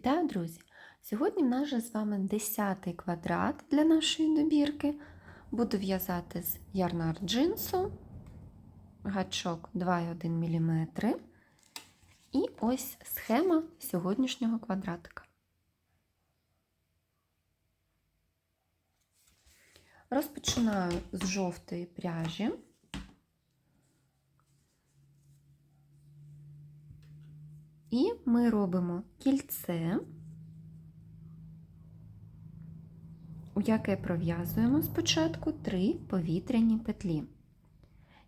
Вітаю, друзі! Сьогодні в нас же з вами 10 квадрат для нашої добірки. Буду в'язати з ярнар джинсу, гачок 2,1 мм. І ось схема сьогоднішнього квадратика. Розпочинаю з жовтої пряжі. І ми робимо кільце, у яке пров'язуємо спочатку три повітряні петлі.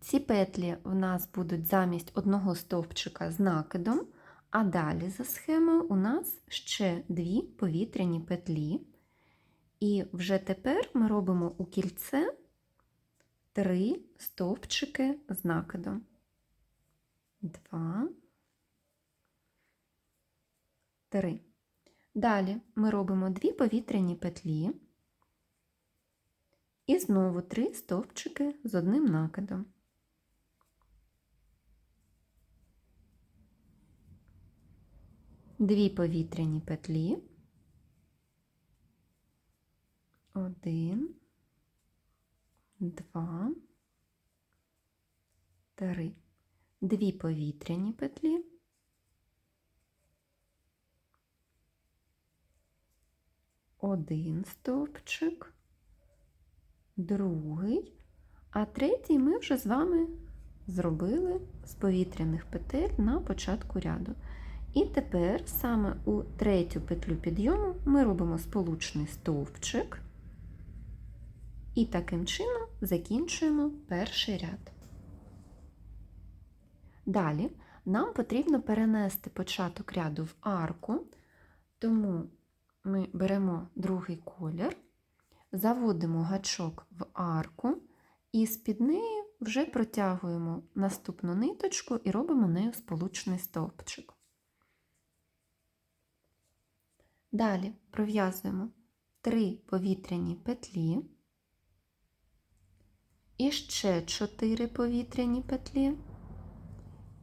Ці петлі в нас будуть замість одного стовпчика з накидом, а далі за схемою у нас ще дві повітряні петлі. І вже тепер ми робимо у кільце три стовпчики з накидом. Два. 3. Далі ми робимо дві повітряні петлі і знову три стовпчики з одним накидом. Дві повітряні петлі. Один, два, три. Дві повітряні петлі. Один стовпчик, другий, а третій ми вже з вами зробили з повітряних петель на початку ряду. І тепер саме у третю петлю підйому ми робимо сполучний стовпчик і таким чином закінчуємо перший ряд. Далі нам потрібно перенести початок ряду в арку, тому ми беремо другий колір, заводимо гачок в арку і з-під неї вже протягуємо наступну ниточку і робимо нею сполучний стовпчик. Далі пров'язуємо три повітряні петлі і ще чотири повітряні петлі,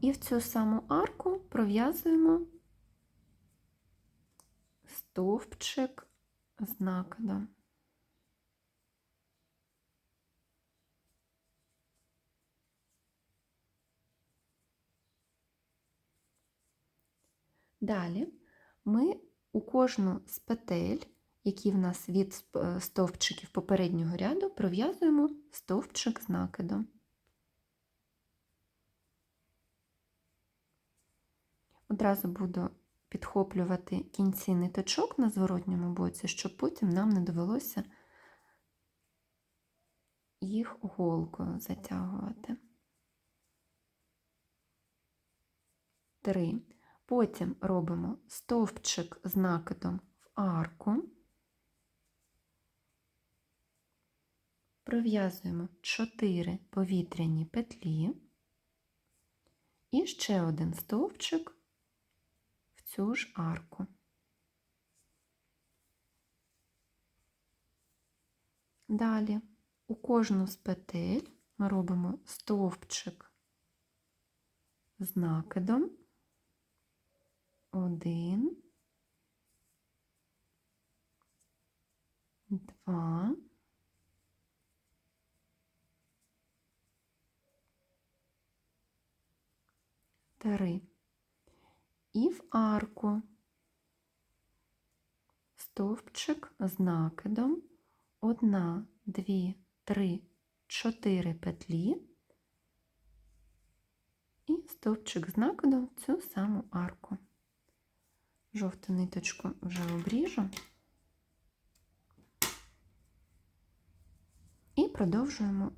і в цю саму арку пров'язуємо стовпчик з накидом. Далі ми у кожну з петель, які в нас від е, стовпчиків попереднього ряду, пров'язуємо стовпчик з накидом. Одразу буду підхоплювати кінці ниточок на зворотньому боці, щоб потім нам не довелося їх голкою затягувати. Три. Потім робимо стовпчик з накидом в арку, пров'язуємо 4 повітряні петлі і ще один стовпчик цю ж арку. Далі у кожну з петель ми робимо стовпчик з накидом, один, два, три і в арку стовпчик з накидом, одна, дві, три, чотири петлі і стовпчик з накидом в цю саму арку. Жовту ниточку вже обріжу і продовжуємо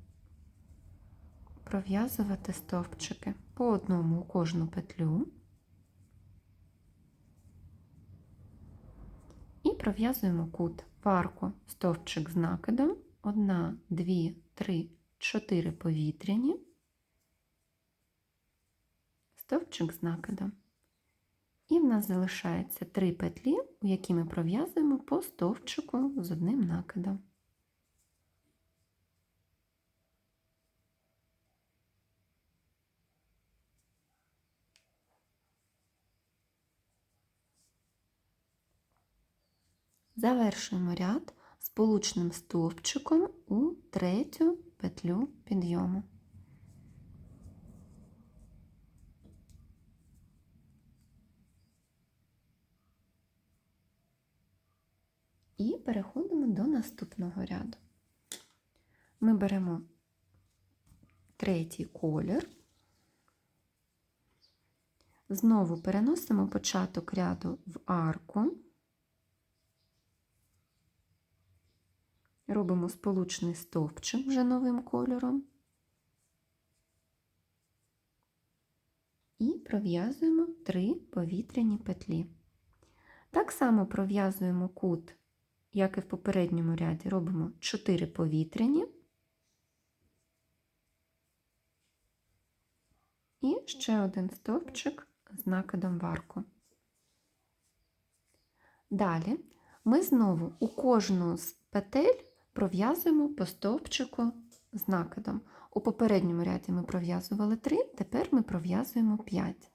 пров'язувати стовпчики по одному у кожну петлю. Пров'язуємо кут в арку стовпчик з накидом, 1, 2, 3, 4 повітряні, стовпчик з накидом. І в нас залишається 3 петлі, у які ми пров'язуємо по стовпчику з одним накидом. Завершуємо ряд сполучним стовпчиком у третю петлю підйому. І переходимо до наступного ряду. Ми беремо третій колір, знову переносимо початок ряду в арку, робимо сполучний стовпчик вже новим кольором і пров'язуємо три повітряні петлі. Так само пров'язуємо кут як і в попередньому ряді, робимо 4 повітряні і ще один стовпчик з накидом в арку. Далі ми знову у кожну з петель пров'язуємо по стовпчику з накидом. У попередньому ряді ми пров'язували 3, тепер ми пров'язуємо 5.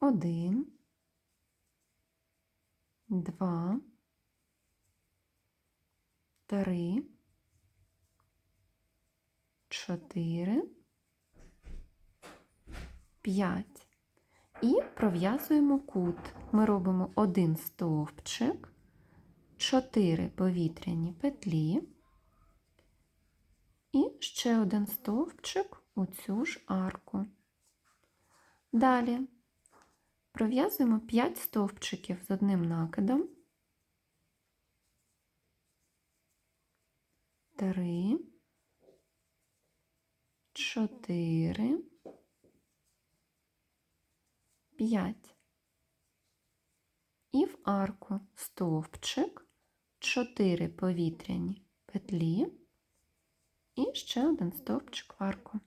1 два, три, чотири, п'ять. І пров'язуємо кут. Ми робимо один стовпчик, чотири повітряні петлі і ще один стовпчик у цю ж арку. Далі Пров'язуємо 5 стовпчиків з одним накидом. 3, 4, 5. І в арку стовпчик, 4 повітряні петлі і ще один стовпчик в арку.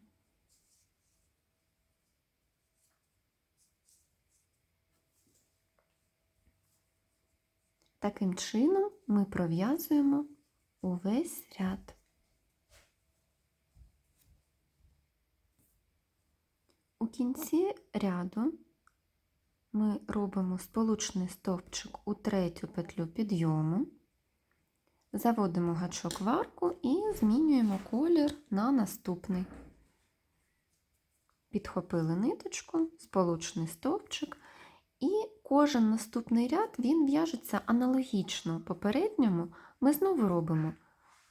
Таким чином ми пров'язуємо увесь ряд. У кінці ряду ми робимо сполучний стовпчик у третю петлю підйому, заводимо гачок в арку і змінюємо колір на наступний. Підхопили ниточку, сполучний стовпчик і кожен наступний ряд він в'яжеться аналогічно попередньому. Ми знову робимо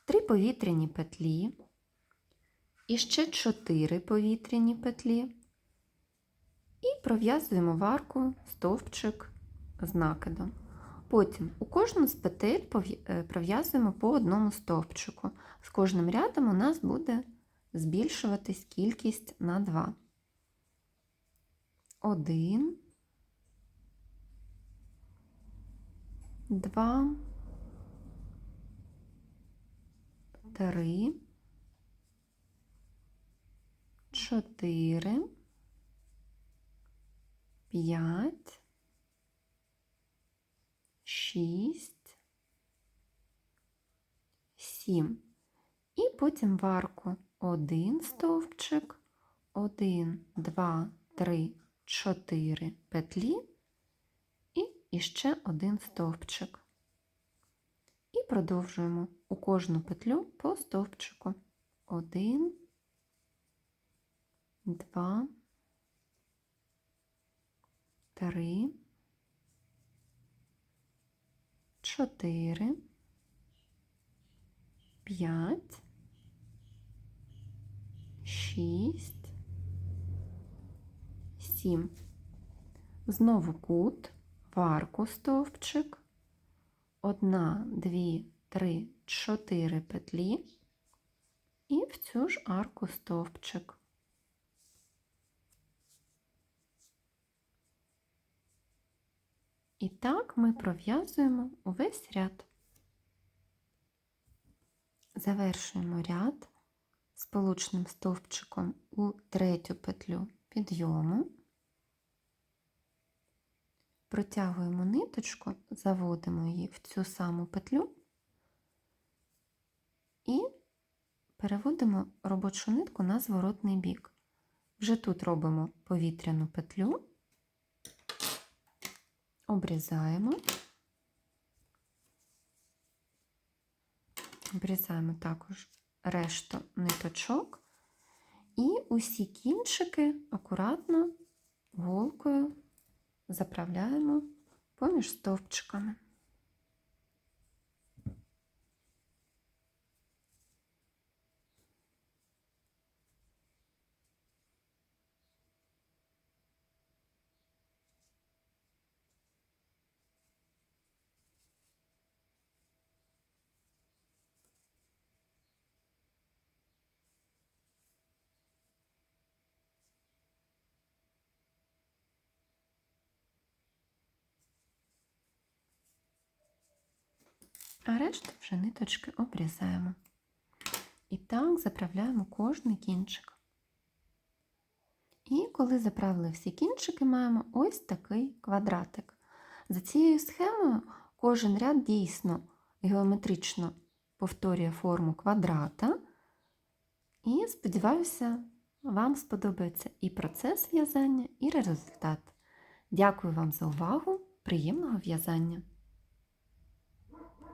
3 повітряні петлі, і ще 4 повітряні петлі, і пров'язуємо в арку стовпчик з накидом. Потім у кожну з петель е, пров'язуємо по одному стовпчику. З кожним рядом у нас буде збільшуватись кількість на 2. 1, два, три, чотири, п'ять, шість, сім. І потім в арку один стовпчик, один, два, три, чотири петлі і ще один стовпчик. І продовжуємо у кожну петлю по стовпчику. Один, два, три, чотири, п'ять, шість, сім. Знову кут в арку стовпчик, одна, дві, три, чотири петлі і в цю ж арку стовпчик. І так ми пров'язуємо увесь ряд. Завершуємо ряд сполучним стовпчиком у третю петлю підйому протягуємо ниточку, заводимо її в цю саму петлю і переводимо робочу нитку на зворотний бік. Вже тут робимо повітряну петлю, обрізаємо. Обрізаємо також решту ниточок і усі кінчики акуратно голкою заправляємо поміж стовпчиками. А решту вже ниточки обрізаємо. І так заправляємо кожний кінчик. І коли заправили всі кінчики, маємо ось такий квадратик. За цією схемою кожен ряд дійсно геометрично повторює форму квадрата. І сподіваюся, вам сподобається і процес в'язання, і результат. Дякую вам за увагу! Приємного в'язання!